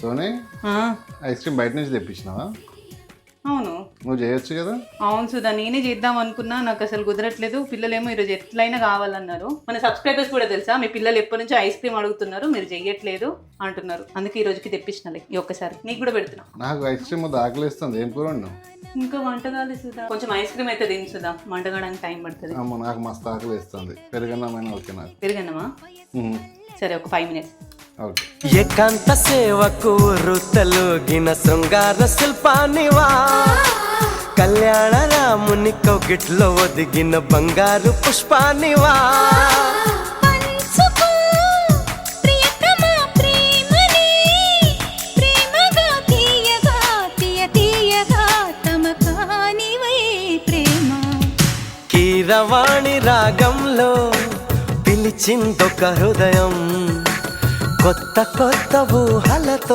Sony ice cream బయట నుంచి తెప్పించినావా? అవును. నువ్వు చేయొచ్చు కదా? అవును సుధా నేనే చేద్దాం అనుకున్నా నాకు అసలు కుదరట్లేదు. పిల్లలేమో ఈరోజు ఎట్లయినా కావాలన్నారు. మన సబ్స్క్రైబర్స్ కూడా తెలుసా మీ పిల్లలు ఎప్పటి నుంచో ఐస్ క్రీమ్ అడుగుతున్నారు మీరు చెయ్యట్లేదు అంటున్నారు. అందుకే ఈ రోజుకి తెప్పించినలే ఈ ఒక్కసారి. నీకు కూడా పెడుతున్నా. నాకు ఐస్ క్రీమ్ ఆకలిస్తుంది ఏం కూర? ఇంకా వంట కాలేదు సుధా. కొంచెం ఐస్ క్రీమ్ అయితే తిని సుధా వంట కావడానికి టైం పడుతుంది. నాకు మస్తు ఆకలిస్తుంది. పెరుగన్నమైన? ఓకే నాకు. పెరిగన్నమా. సరే ఒక ఫైవ్ మినిట్స్. ఏకాంత సేవకు రుతలుగిన శృంగార శిల్పానివా? కళ్యాణ రాముని కౌగిట్లో ఒదిగిన బంగారు పుష్పానివా? కీరవాణి రాగంలో పిలిచిందొక హృదయం. కొత్త కొత్త ఊహలతో